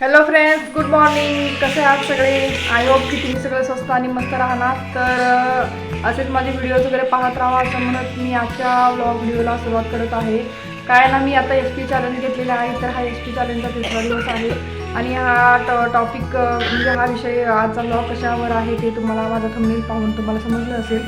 Hello friends good morning कसे आहात सगळे? आय होप की तुम्ही सगळे स्वस्त आणि मस्त राहणार. तर असेच माझे व्हिडिओज वगैरे पाहत राहा असं म्हणत मी आजच्या व्लॉग व्हिडिओला सुरुवात करत आहे. काय ना मी आता एस पी चॅलेंज घेतलेला आहे तर हा एस पी चॅलेंजचा तिसरा दिवस आहे. आणि हा ट टॉपिक म्हणजे हा विषय आजचा ब्लॉग कशावर आहे ते तुम्हाला माझा थंबनेल पाहून तुम्हाला समजलं असेल.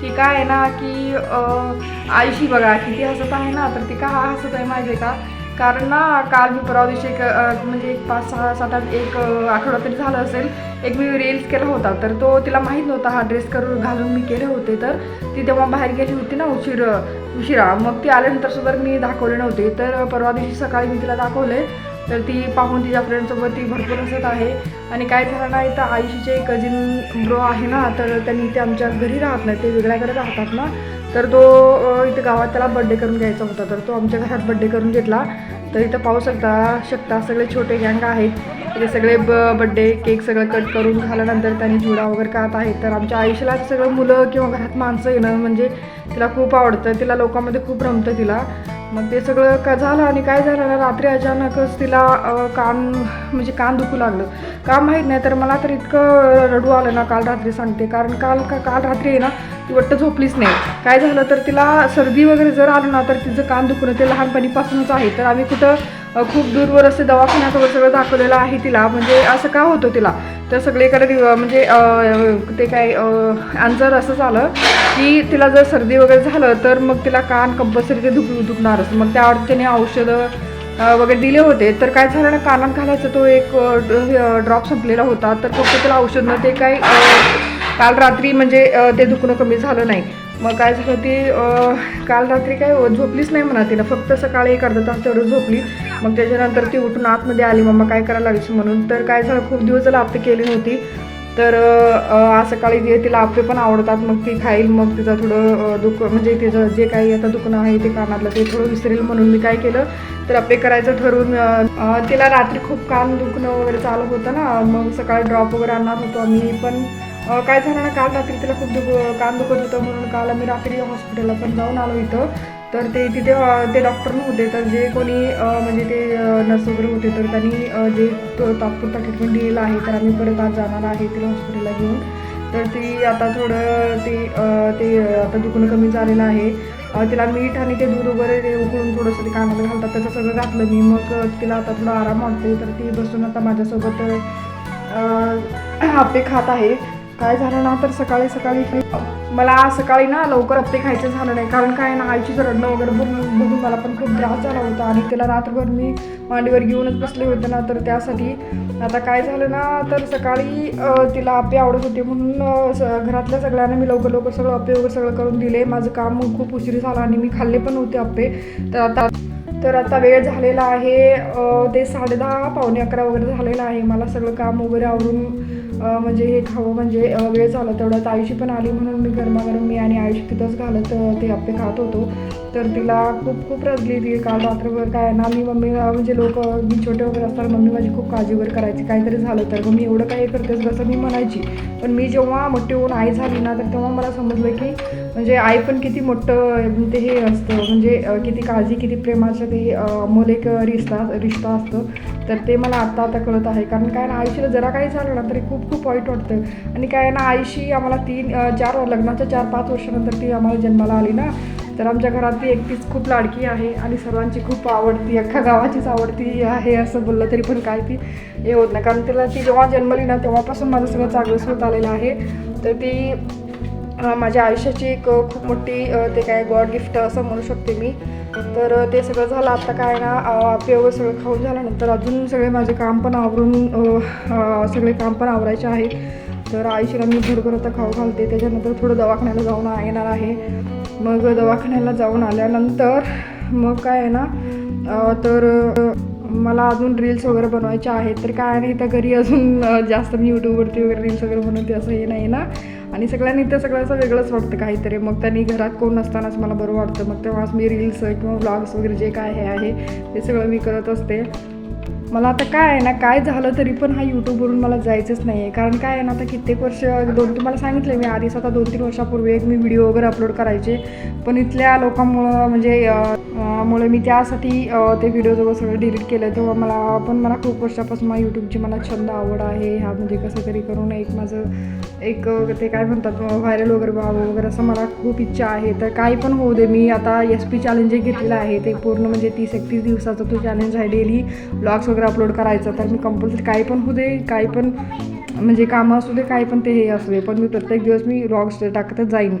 की काय आहे ना की अह, आयुषी बघा किती हसत आहे ना तर ती का हा हसत आहे माहिती आहे का? कारण ना काल मी परवा दिवशी एक म्हणजे एक पाच सहा सात आठ एक आठवडा तरी झालं असेल. एक मी रील्स केला होता. तर तो तिला माहीत नव्हता हा ड्रेस करून घालून मी केले होते. तर ती तेव्हा बाहेर गेली होती ना उशीर उशिरा. मग ती आल्यानंतर सुद्धा मी दाखवले नव्हते. तर परवा दिवशी सकाळी मी तिला दाखवले. तर ती पाहून तिच्या फ्रेंडसोबत ती भरपूर हसत आहे. आणि काय झालं नाही तर आयुषीचे कझिन ब्रो आहे ना तर त्यांनी ते आमच्या घरी राहत नाही ते वेगळ्याकडे राहतात ना. तर तो इथं गावात त्याला बड्डे करून घ्यायचा होता तर तो आमच्या घरात बड्डे करून घेतला. तर इथं पाहू शकता शकता सगळे छोटे गँग आहेत. ते सगळे ब बड्डे केक सगळं कट करून झाल्यानंतर त्यांनी झुडा वगैरे खात आहेत. तर आमच्या आयुष्याला सगळं मुलं किंवा घरात माणसं येणं म्हणजे तिला खूप आवडतं तिला लोकांमध्ये खूप रमतं तिला. मग ते सगळं का झालं आणि काय झालं ना रात्री अचानकच तिला कान म्हणजे कान दुखू लागलं. का माहीत नाही तर मला तर इतकं रडू आलं ना काल रात्री सांगते. कारण काल का काल रात्री आहे ना ती वाटतं झोपलीच नाही. काय झालं तर तिला सर्दी वगैरे जर आलं ना तर तिचं कान दुखणं ते लहानपणीपासूनच आहे. तर आम्ही कुठं खूप दूरवर असे दवाखान्यात वगैरे सगळं दाखवलेलं आहे तिला. म्हणजे असं का होतं तिला? तर सगळीकडे दिव- म्हणजे ते काय आन्सर असं झालं की तिला जर सर्दी वगैरे झालं तर मग तिला कान कंपल्सरी ते दुख दुखणारच. मग त्या अडचणी औषधं वगैरे दिले होते. तर काय झालं ना कानात घालायचा तो एक ड्रॉप संपलेला होता. तर फक्त त्याला औषध ते काय काल रात्री म्हणजे ते दुखणं कमी झालं नाही. मग काय झालं ती काल रात्री काय झोपलीच नाही म्हणा तिला. फक्त सकाळी एक अर्धा तास तेवढं झोपली. मग त्याच्यानंतर ती उठून आतमध्ये आली मम्मा काय करायला लागलीस म्हणून. तर काय झालं खूप दिवस झाला आपली केली नव्हती. तर आज सकाळी जे तिला आपले पण आवडतात. मग ती खाईल मग तिचं थोडं दुख म्हणजे तिचं जे काही आता दुखणं आहे ते कानातलं ते थोडं विसरेल म्हणून मी काय केलं. तर आपे करायचं ठरवून तिला रात्री खूप कान दुखणं वगैरे चालू होतं ना. मग सकाळी ड्रॉप वगैरे आणणार होतो आम्ही पण काय झालं ना काल रात्री तिला खूप दुख कान दुखत होतं म्हणून काल आम्ही रात्री हॉस्पिटलला पण जाऊन आलो इथं. तर ते तिथे ते डॉक्टर नव्हते तर जे कोणी म्हणजे ते नर्स वगैरे होते तर त्यांनी जे तो तात्पुरता ट्रीटमेंट दिलेला आहे तर आम्ही परत आज जाणार आहे तिला हॉस्पिटलला घेऊन. तर ती आता थोडं ते ते आता दुखणं कमी झालेलं आहे. तिला मीठ आणि ते दूध वगैरे ते उकळून थोडंसं ते कानाला घालतात त्याचं सगळं घातलं मी. मग तिला आता थोडा आराम वाटते तर ती बसून आता माझ्यासोबत अ, आपे खात आहे. काय झालं ना तर सकाळी सकाळी मला आज सकाळी ना लवकर हप्ते खायचं झालं नाही. कारण काय ना आईची रडणं वगैरे बघून बघून मला पण खूप त्रास झाला होता. आणि तिला रात्रभर मी मांडीवर घेऊनच बसले होते ना तर त्यासाठी आता काय झालं ना तर सकाळी तिला अप्पे आवडत होते म्हणून स- घरातल्या सगळ्यांना मी लवकर लवकर सगळं अप्पे वगैरे सगळं करून दिले. माझं काम खूप उशीर झालं आणि मी खाल्ले पण होते अप्पे. तर आता तर आता वेळ झालेला आहे ते ते साडेदहा पावणे अकरा वगैरे झालेलं आहे. मला सगळं काम वगैरे आवरून म्हणजे हे खावं म्हणजे वेळ झाला तेवढ्यात आयुषी पण आली म्हणून मी गरमागरम मी आणि आयुषी तिथंच घालत ते आपले खात होतो. तर तिला खूप खूप रजली ती काल रात्रभर काय ना मी मम्मी म्हणजे लोक मी छोटे वगैरे असताना मम्मी माझी खूप काळजीवर वगैरे करायची. काहीतरी झालं तर. मग मी एवढं काही करतेच कसं मी म्हणायची. पण मी जेव्हा मोठी होऊन आई झाली ना तर तेव्हा मला समजलं की म्हणजे आई पण किती मोठं ते हे असतं म्हणजे किती काळजी किती प्रेमाचं ते अमोल एक रिश्ता रिश्ता असतं. तर ते मला आत्ता आता कळत आहे. कारण काय ना आईशीला जरा काही झालं ना तरी खूप खूप वाईट वाटतं. आणि काय ना आईशी आम्हाला तीन चार लग्नाच्या चार पाच वर्षानंतर ती आम्हाला जन्माला आली ना तर आमच्या घरात ती एकटीच खूप लाडकी आहे आणि सर्वांची खूप आवडती अख्खा गावाचीच आवडती आहे असं बोललं तरी पण काय ती हे होत नाही. कारण तिला ती जेव्हा जन्मली ना तेव्हापासून माझं सगळं चांगलंच होत आलेलं आहे. तर ती माझ्या आयुष्याची एक खूप मोठी ते काय गॉड गिफ्ट असं म्हणू शकते मी. तर ते सगळं झालं. आता काय ना आपे वगैरे सगळं खाऊन झाल्यानंतर अजून सगळे माझे काम पण आवरून सगळे काम पण आवरायचे आहे. तर आईशीला मी भरभर आता खाऊ घालते. त्याच्यानंतर थोडं दवाखान्याला जाऊन येणार आहे. मग दवाखान्याला जाऊन आल्यानंतर मग काय आहे ना तर मला अजून रील्स वगैरे बनवायचे आहेत तर काय नाही त्या घरी अजून जास्त मी यूट्यूबवरती वगैरे रील्स वगैरे बनवते असं हे नाही ना. आणि सगळ्यांनी तर सगळ्याचं वेगळंच वाटतं काहीतरी. मग त्यांनी घरात कोण नसतानाच मला बरं वाटतं. मग तेव्हाच मी रील्स किंवा ब्लॉग्स वगैरे जे काय हे आहे ते सगळं मी करत असते. मला आता काय आहे ना काय झालं तरी पण हा यूट्यूबवरून मला जायचंच नाही आहे कारण काय आहे ना आता कित्येक वर्ष दोन तुम्हाला सांगितलं मी आधीच आता दोन तीन वर्षापूर्वी एक मी व्हिडिओ वगैरे अपलोड करायचे. पण इथल्या लोकांमुळं म्हणजे मुळे मी त्यासाठी ते व्हिडिओ वगैरे सगळं डिलीट केलं तेव्हा मला पण मला खूप वर्षापासून मला यूट्यूबची मला छंद आवड आहे. ह्या म्हणजे कसं तरी करून एक माझं एक ते काय म्हणतात व्हायरल वगैरे व्हावं वगैरे असं मला खूप इच्छा आहे. तर काही पण होऊ दे मी आता एस पी चॅलेंज जे घेतलेलं आहे ते पूर्ण म्हणजे तीस एकतीस दिवसाचा तो चॅलेंज आहे डेली ब्लॉग्स वगैरे अपलोड करायचा तर मी कंपल्सरी काही पण होऊ दे काही पण म्हणजे कामं असू दे काही पण ते हे असू दे. पण मी प्रत्येक दिवस मी व्लॉग्स टाकतच जाईन.